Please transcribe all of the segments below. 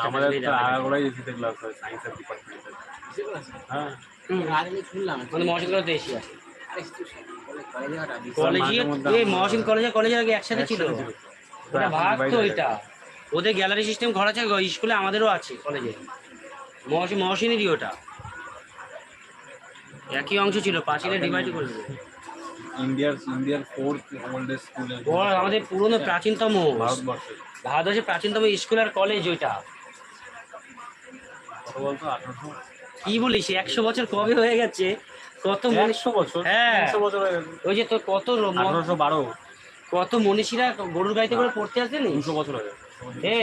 আমাদের হয়। আগাগোড়াই এসিতে ক্লাস হয় সায়েন্সের ডিপার্টমেন্টে হ্যাঁ। আগে শুনলাম আমাদের মহসিনগুলো তো আছে। কলেজে হঠাৎ কলেজে মাঝে মধ্যে এই আমরা- মহসিন কলেজে আগে একসাথে ছিল। ওটা ভাগ তো এটা ওদের গ্যালারি সিস্টেম ঘর আছে স্কুলে আমাদেরও আছে কলেজে। মহসিন মহসিনেরই ওটা। একই অংশ ছিল পাঁচিলে ডিভাইড করে দিল। ইন্ডিয়ার ইন্ডিয়ার ফোর্থ ওল্ডেস্ট স্কুল আমাদের পুরনো প্রাচীনতম। ভারতবর্ষে ভারতবর্ষের প্রাচীনতম স্কুল আর কলেজ ওইটা। বলতো? আঠারোশো? কি বলিস একশো বছর কবে হয়ে গেছে? কত একশো বছর? হ্যাঁ। ওই যে তোর কত আঠারোশো বারো। কত মনীষীরা গরুর গাড়িতে করে পড়তে আসেনি? দুশো বছর এ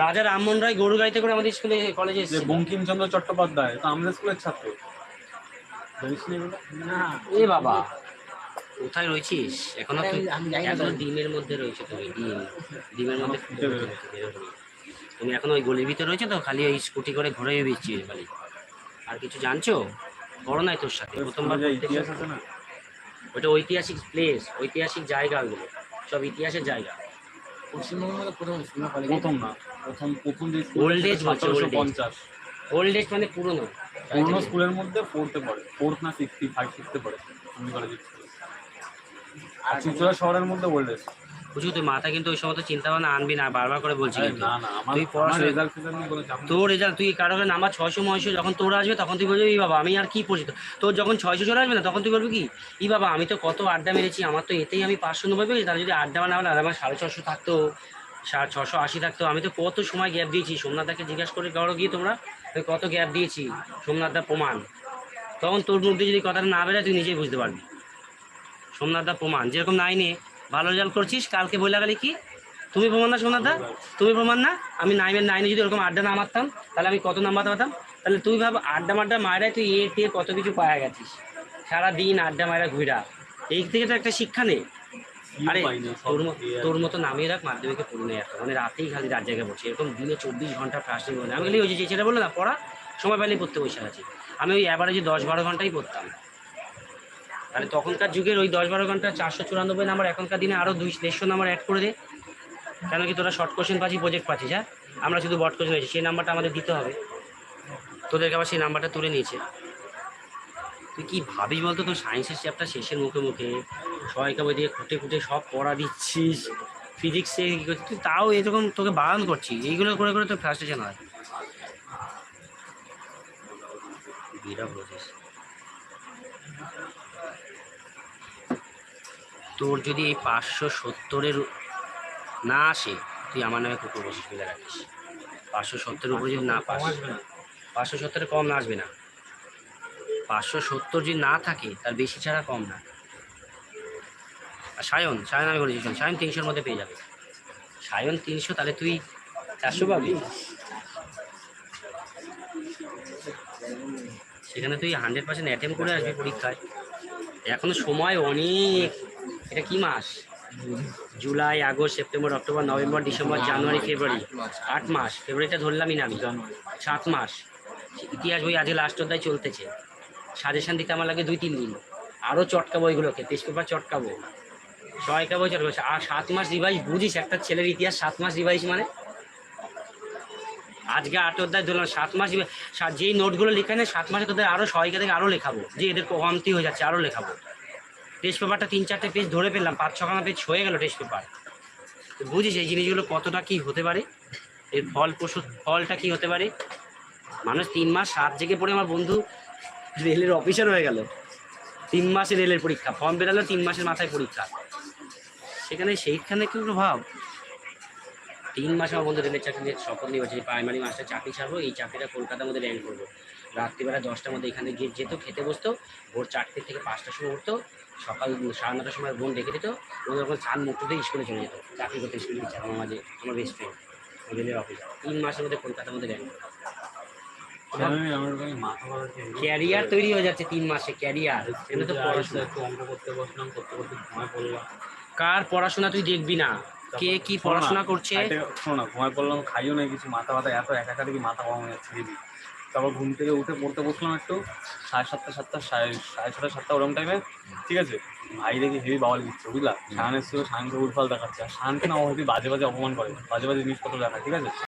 রাজা রামমোহন রায় গরুর গাড়িতে করে আমাদের স্কুলে কলেজে এসেছে বঙ্কিমচন্দ্র চট্টোপাধ্যায় তো আমাদের স্কুলের ছাত্র। জানিস না এ বাবা। কোথায় রয়েছিস? এখনও ডিমের মধ্যে রয়েছে তুমি ডিম। ডিমের মধ্যে। তুমি এখন ওই গলির ভিতরে রয়েছে তো? খালি ওই স্কুটি করে ঘুরে বেরিয়েছি খালি আর কিছু জানছো? বড় নাই তোর সাথে। প্রথমবার পড়তে ওটা ঐতিহাসিক প্লেস ঐতিহাসিক জায়গা ওগুলো সব ইতিহাসের জায়গা। পশ্চিমবঙ্গের মধ্যে প্রথম প্রথম না। প্রথম যে বলছে, age। পঞ্চাশ। ওল্ড এজ মানে পুরনো। পুরোনো স্কুলের মধ্যে ফোর্থে পড়ে। ফোর্থ না সিক্সটি ফাইভ সিক্সতে পড়ে। কলেজে আর চুচড়া শহরের মধ্যে ওল্ডেস্ট বুঝু তুই মাথা কিন্তু ওই সময় চিন্তা ভাবনা আনবি না বারবার করে বলছি কিন্তু। না না আমার তুই পড়াশোনা- রেজাল্ট কোনো চাপ নেই। তোর রেজাল্ট তুই কারও নাম্বার ছয়শো ময়শো যখন তোর আসবে তখন তুই বলবি "এই বাবা আমি আর কি পড়ছি তো?" তোর যখন ছয়শো চলে আসবে না তখন তুই বলবি কি ই বাবা আমি তো কত আড্ডা মেরেছি আমার তো এতেই আমি পাঁচশো নব্বই পেয়েছি তাহলে যদি আড্ডা না হলে আমার সাড়ে ছশো থাকতো সাড়ে ছশো আশি থাকতো আমি তো কত সময় গ্যাপ দিয়েছি সোমনাথদাকে জিজ্ঞাসা করে কারও গিয়ে তোমরা আমি কত গ্যাপ দিয়েছি সোমনাথদা প্রমাণ তখন তোর মধ্যে যদি কথাটা না বেরোয় তুই নিজেই বুঝতে পারবি সোমনাথদা প্রমাণ। যেরকম নাইনে ভালো রেজাল্ট করছিস কালকে বলে গেলে কি? তুমি প্রমাণ না সোমনাথদা? তুমি প্রমাণ না? আমি নাইনের নাইনে যদি ওরকম আড্ডা না মারতাম তাহলে আমি কত নাম্বার পাতাম তাহলে তুই ভাব আড্ডা মাড্ডা মারায় তুই এ দিয়ে কত কিছু পাওয়া গেছিস? সারাদিন আড্ডা মারা ঘুরা এই থেকে তো একটা শিক্ষা নেই আরে তোর মতো তোর মতো নামিয়ে রাখ মাধ্যমিকে পড়ি না একটা মানে রাতেই খালি রাত জায়গায় বসে এরকম দিনে চব্বিশ ঘণ্টা ফার্স্টিং বলে আমি খালি ওই যে যেটা বলল না পড়া? সময় পেলেই পড়তে বসে আছি। আমি ওই অ্যাভারেজে দশ বারো ঘন্টাই পড়তাম। তাহলে তখনকার যুগের ওই দশ বারো ঘণ্টা চারশো চুরানব্বই নাম্বার এখনকার দিনে আরও দুই দেড়শো নাম্বার অ্যাড করে দে। কেন কি তোরা শর্ট কোশ্চেন পাচ্ছি প্রজেক্ট পাচ্ছিস হ্যাঁ? আমরা শুধু বট কোশ্চেন হয়েছি, সেই নাম্বারটা আমাদের দিতে হবে। তোদেরকে আবার সেই নাম্বারটা তুলে নিয়েছে। তুই কি ভাবিস বলতো তোর সায়েন্সের চ্যাপ্টার শেষের মুখে মুখে? সবাইকে বই দিয়ে খুঁটে খুঁটে সব পড়া দিচ্ছিস। ফিজিক্সে কী করছিস? তুই তাও এরকম তোকে বারণ করছিস, এইগুলো করে করে তোর ফ্রাস্ট্রেশন হয়। বিরাট তোর যদি এই পাঁচশো সত্তরের না আসে তুই আমার নামে কুকুর বসিস মিলে রাখিস। পাঁচশো সত্তরের উপরে যদি না পাস পাঁচশো সত্তরে কম না আসবে না। পাঁচশো সত্তর যদি না থাকে তার বেশি ছাড়া কম না। আর সায়ন সায়ন আমি বলেছি সায়ন তিনশোর মধ্যে পেয়ে যাবে। সায়ন তিনশো তাহলে তুই চারশো পাবি? সেখানে তুই হান্ড্রেড পার্সেন্ট অ্যাটেম্প করে আসবি পরীক্ষায়। এখনও সময় অনেক। এটা কি মাস? July August September October November December January ফেব্রুয়ারি। আট মাস। ফেব্রুয়ারিটা ধরলামই না আমি। সাত মাস। ইতিহাস বই আজকে লাস্ট অধ্যায় চলতেছে। সাজেশন দিতে আমার লাগে দুই তিন দিন। আরও চটকাবো ওইগুলোকে টেস্ট পেপার চটকাবো। সবাইকে বই চটকাবো। আর সাত মাস রিভাইজ বুঝিস একটা ছেলের ইতিহাস সাত মাস রিভাইজ মানে আজকে আট অধ্যায় ধরলাম, সাত মাস যেই নোটগুলো লেখা নেই, সাত মাসে তোদের আরও সবাইকে থেকে আরও লেখাবো। যে এদের কমতি হয়ে যাচ্ছে আরও লেখাবো। টেস্ট পেপারটা তিন, চারটে পেজ ধরে পেলাম পাঁচ ছখানা পেজ হয়ে গেল টেস্ট পেপার বুঝিস এই জিনিসগুলো কতটা কি হতে পারে? এর ফল পশু ফলটা কি হতে পারে? মানুষ তিন মাস সাত জেগে পড়ে, আমার বন্ধু রেলের অফিসার হয়ে গেল। তিন মাসে রেলের পরীক্ষা ফর্ম বেরালো, তিন মাসের মাথায় পরীক্ষা। সেখানে সেইখানে কি ভাব তিন মাসে আমার বন্ধু রেলের চাকরি নিয়ে শপথ নিয়ে বলছে প্রাইমারি মাস্টার চাকরি ছাড়বো এই চাকরিটা কলকাতার মধ্যে র্যাঙ্ক করব। রাত্রিবেলা দশটার মধ্যে এখানে গিয়ে যেত খেতে বসতো ভোর চারটে থেকে পাঁচটার সময় উঠতো সকাল সাড়ে নটার সময় বোন ডেকে দিত বোন যখন চান মুক্ততে স্কুলে চলে যেত চাকরি করতে স্কুলে টিচার আমার মাঝে আমার বেস্ট ফ্রেন্ড রেলের অফিস তিন মাসের মধ্যে কলকাতার মধ্যে র্যাঙ্ক ওখানে। ক্যারিয়ার তৈরি হয়ে যাচ্ছে তিন মাসে ক্যারিয়ার এটা তো পড়াশোনা। করতে করতে পড়লাম। কার পড়াশোনা তুই দেখবি না? কে কি পড়াশোনা করছে? শোনো না ঘুমায় পড়লাম খাইও না কিছু মাথা ব্যথা এত একা একা দেখি মাথা গরম হয়ে যাচ্ছে দিদি তারপর ঘুম থেকে উঠে পড়তে বসলাম একটু সাড়ে সাতটা সাতটা সাড়ে সাড়ে ছটা সাতটা ওরকম টাইমে ঠিক আছে? ভাই দেখি হেভি বাওয়াল দিচ্ছে বুঝলা? শাহানের ছিল শাহানকে উঠফাল দেখাচ্ছে আর শাহানকে না ও হেভি বাজে বাজে অপমান করে বাজে বাজে জিনিসপত্র দেখায় ঠিক আছে?